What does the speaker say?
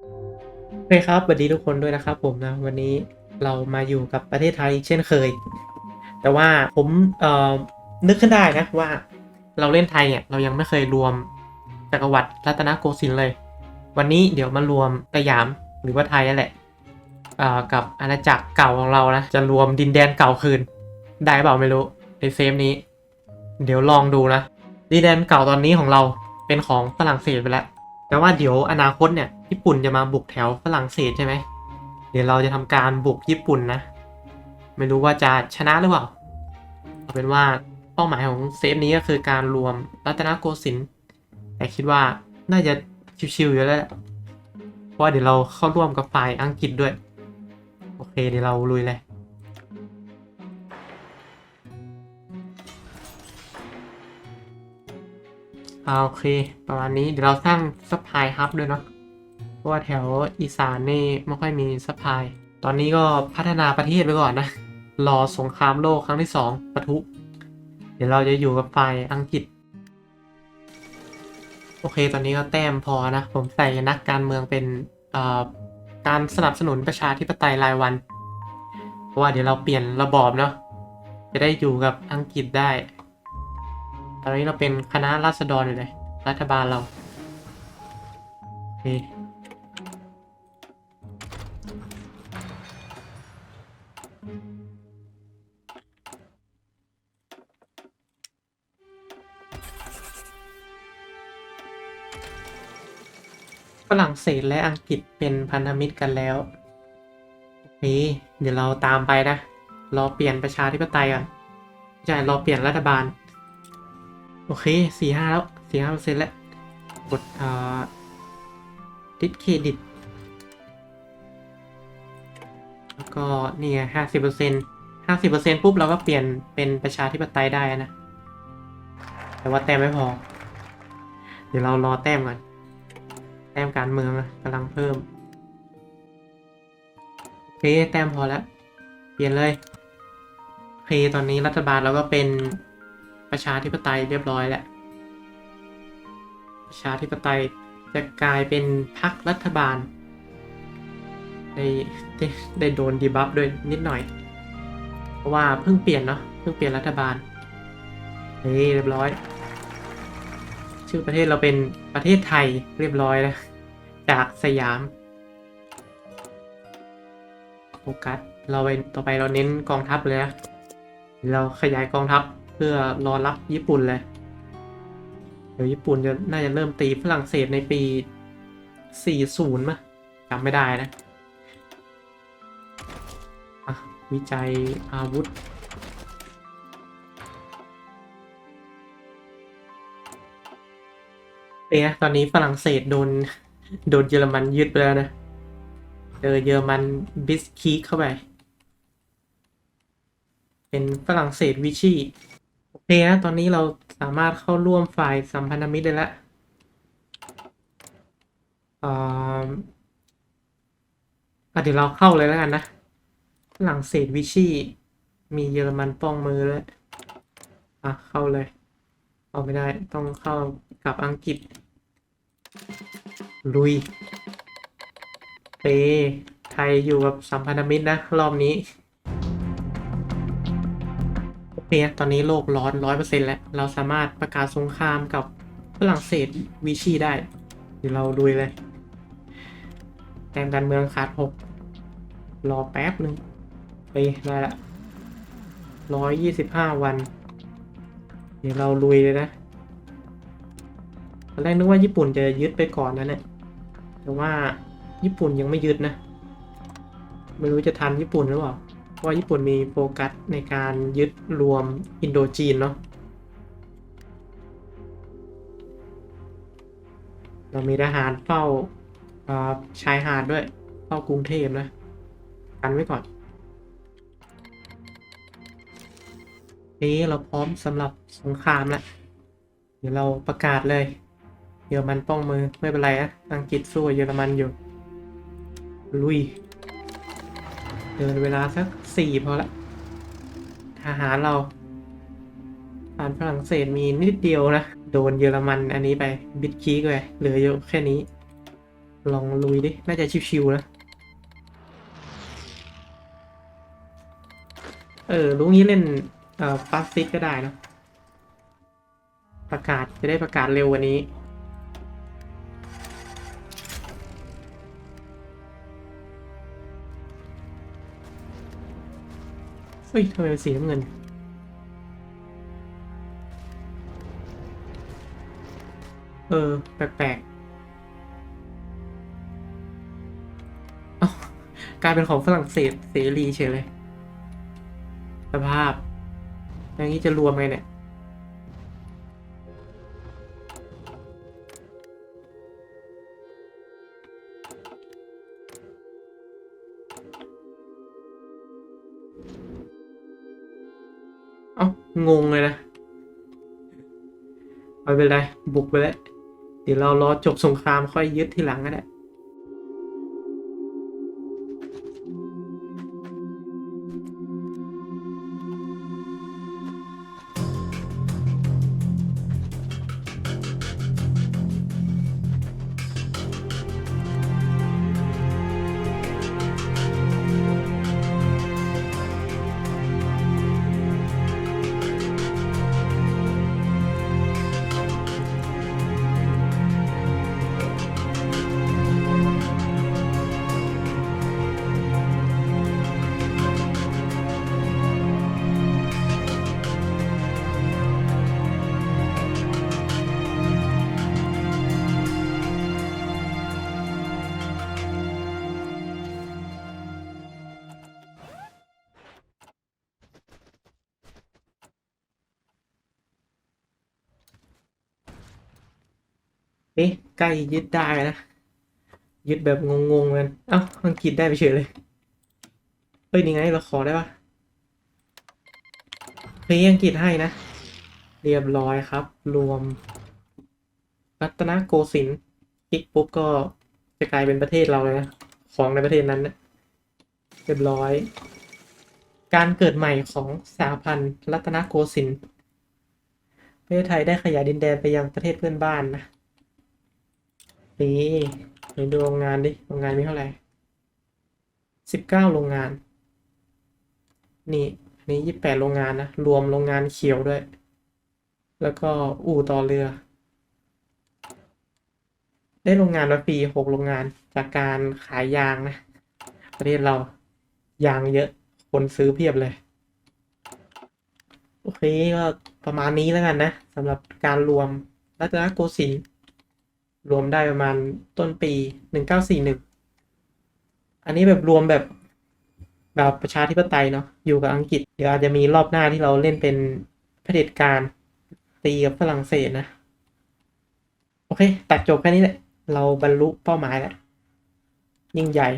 โอเคครับสวัสดีทุกคนด้วยนะครับผมนะวันนี้เรามาอยู่กับประเทศไทยเช่นเคย แต่ว่าผมเอ่อนึกขึ้นได้นะว่าเราเล่นไทยเนี่ยเรายังไม่เคยรวมจักรวรรดิรัตนโกสินทร์เลย วันนี้เดี๋ยวมารวมสยามหรือว่าไทยนั่นแหละเอ่อกับอาณาจักรเก่าของเรานะจะรวมดินแดนเก่าคืน ได้เปล่าไม่รู้ในเซฟนี้ เดี๋ยวลองดูนะดินแดนเก่าตอนนี้ของเราเป็นของฝรั่งเศสไปแล้วแต่ว่าเดี๋ยวอนาคตเนี่ย ญี่ปุ่นจะมาบุกแถวฝรั่งเศสใช่ไหม เดี๋ยวเราจะทำการบุกญี่ปุ่นนะ ไม่รู้ว่าจะชนะหรือเปล่าเอาเป็นว่าเป้าหมายของเซฟนี้ก็คือการรวมรัตนโกสินทร์แต่คิดว่าน่าจะชิวๆอยู่แล้วเพราะาเดี๋ยวเราเข้าร่วมกับฝ่ายอังกฤษด้วย โอเคเดี๋ยวเราลุยเลยโอเค ประมาณนี้เดี๋ยวเราสร้างซัพพลายฮับด้วยเนาะะว่าแถวอีสานนี่ไม่ค่อยมีซัพพลาย ตอนนี้ก็พัฒนาประเทศไปก่อนนะ รอสงครามโลกครั้งที่สองปะทุ เดี๋ยวเราจะอยู่กับฝ่ายอังกฤษ โอเค ตอนนี้ก็แต้มพอนะ ผมใส่นักการเมืองเป็นการสนับสนุนประชาธิปไตยรายวัน เพราะว่าเดี๋ยวเราเปลี่ยนระบอบเนาะ จะได้อยู่กับอังกฤษได้ ตอนนี้เราเป็นคณะราษฎรอยู่เลย รัฐบาลเรา โอเค ฝรั่งเศสและอังกฤษเป็นพันธมิตรกันแล้วโอเคเดี๋ยวเราตามไปนะ รอเปลี่ยนประชาธิปไตยก่อนใช่รอเปลี่ยนรัฐบาล โอเคสี่ห้าแล้วสี่ห้าเปอร์เซ็นต์แล้ว กดอ่าดิสเครดิต แล้วก็นี่ไงห้าสิบเปอร์เซ็นต์ห้าสิบเปอร์เซ็นต์ปุ๊บ เราก็เปลี่ยนเป็นประชาธิปไตยได้นะ แต่ว่าแต้มไม่พอ เดี๋ยวเรารอแต้มก่อน ต้มการเมืองกำลังเพิ่มโอเคแต้มพอแล้ว เปลี่ยนเลยโอเคตอนนี้รัฐบาลเราก็เป็นประชาธิปไตยเรียบร้อยแล้วประชาธิปไตยจะกลายเป็นพรรครัฐบาลได้ได้ได้โดนดีบัฟด้วยนิดหน่อย เพราะว่าเพิ่งเปลี่ยนเนาะเพิ่งเปลี่ยนรัฐบาลเฮ้ยเรียบร้อย ชื่อประเทศเราเป็น ประเทศไทยเรียบร้อยแล้ว จากสยามโฟกัสเราไปต่อไปเราเน้นกองทัพเลยนะเราขยายกองทัพเพื่อรอรับญี่ปุ่นเลย เดี๋ยวญี่ปุ่นจะน่าจะเริ่มตีฝรั่งเศสในปี 40มั้ยจำไม่ได้นะะวิจัยอาวุธ เป็นไงตอนนี้ฝรั่งเศสโดนโดนเยอรมันยึดไปแล้วนะเจอเยอรมันบิสคีเข้าไป เป็นฝรั่งเศสวิชีโอเคนะตอนนี้เราสามารถเข้าร่วมฝ่ายสัมพันธมิตรได้แล้วอ่าอะเดี๋ยวเราเข้าเลยแล้วกันนะฝรั่งเศสวิชีมีเยอรมันป้องมือแล้วยอะเข้าเลย เอาไม่ได้ต้องเข้ากับอังกฤษ ลุยเปไทยอยู่กับสัมพันธมิตรนะ รอบนี้โอเคตอนนี้โลกร้อนร้อยเปอร์เซ็นต์แล้ว เราสามารถประกาศสงครามกับฝรั่งเศสวิชีได้ เดี๋ยวเราดูเลย แต้มการเมืองขาดหกรอแป๊บหนึ่งไปได้ละร้อยยี่สิบห้าวัน เดี๋ยวเราลุยเลยนะตอนแรกนึกว่าญี่ปุ่นจะยึดไปก่อนนะเนี่ย แต่ว่าญี่ปุ่นยังไม่ยึดนะ ไม่รู้จะทันญี่ปุ่นหรือเปล่า เพราะว่าญี่ปุ่นมีโฟกัสในการยึดรวมอินโดจีนเนาะ เรามีทหารเฝ้าอ่าชายหาดด้วย เฝ้ากรุงเทพนะ กันไว้ก่อน เอ๊ะเราพร้อมสำหรับสงครามแล้วเดี๋ยวเราประกาศเลย เยอรมันป้องมือไม่เป็นไรนะอังกฤษสู้เยอรมันอยู่ ลุย เดินเวลาสักสี่พอละทหารเราทหารฝรั่งเศสมีนิดเดียวนะ โดนเยอรมันอันนี้ไปบิดคีกไปเหลืออยู่แค่นี้ ลองลุยดิ น่าจะชิวๆนะเออ รู้งี้เล่น เอ่อฟาสซิตก็ได้นะประกาศจะได้ประกาศเร็วกวันนี้ เฮ้ยทำไมเป็นสีน้ำเงิน เออ แปลกๆเอ้ากลายเป็นของฝรั่งเศสเสรีเฉยเลย สภาพ อย่างนี้จะรวมไงเนี่ย เอ้างงเลยนะไม่เป็นไร บุกไปแล้ว เดี๋ยวเรารอจบสงครามค่อยยึดทีหลังก็ได้ เอ๊ะใกล้ยึดได้นะ ยึดแบบงงๆกันเอ้าอังกฤษได้ไปเฉยเลยเฮ้ยนี่ไงเราขอได้ปะเฮ้ยอังกฤษให้นะ เรียบร้อยครับ รวม รัตนโกสินทร์คลิกปุ๊บก็จะกลายเป็นประเทศเราเลยนะของในประเทศนั้นนะเรียบร้อย การเกิดใหม่ของสหพันธ์รัตนโกสินทร์ประเทศไทยได้ขยายดินแดนไปยังประเทศเพื่อนบ้านนะ นี่ไปดูโรงงานดิโรงงานมีเท่าไหร่สิบเก้าโรงงาน นี่นนี้ยี่แปดโรงงานนะรวมโรงงานเขียวด้วย แล้วก็อู่ต่อเรือ ได้โรงงานมาฟรีหกโรงงานจากการขายยางนะประเทศเรายางเยอะ คนซื้อเพียบเลยโอเคก็ประมาณนี้แล้วกันนะสำหรับการรวมรัตนโกสินทร์ รวมได้ประมาณต้นปีหนึ่งเก้าสี่หนึ่งอันนี้แบบรวมแบบแบบประชาธิปไตยเนาะอยู่กับอังกฤษเดี๋ยวอาจจะมีรอบหน้าที่เราเล่นเป็นเผด็จการตีกับฝรั่งเศสนะ โอเค ตัดจบแค่นี้แหละ เราบรรลุเป้าหมายแล้ว ยิ่งใหญ่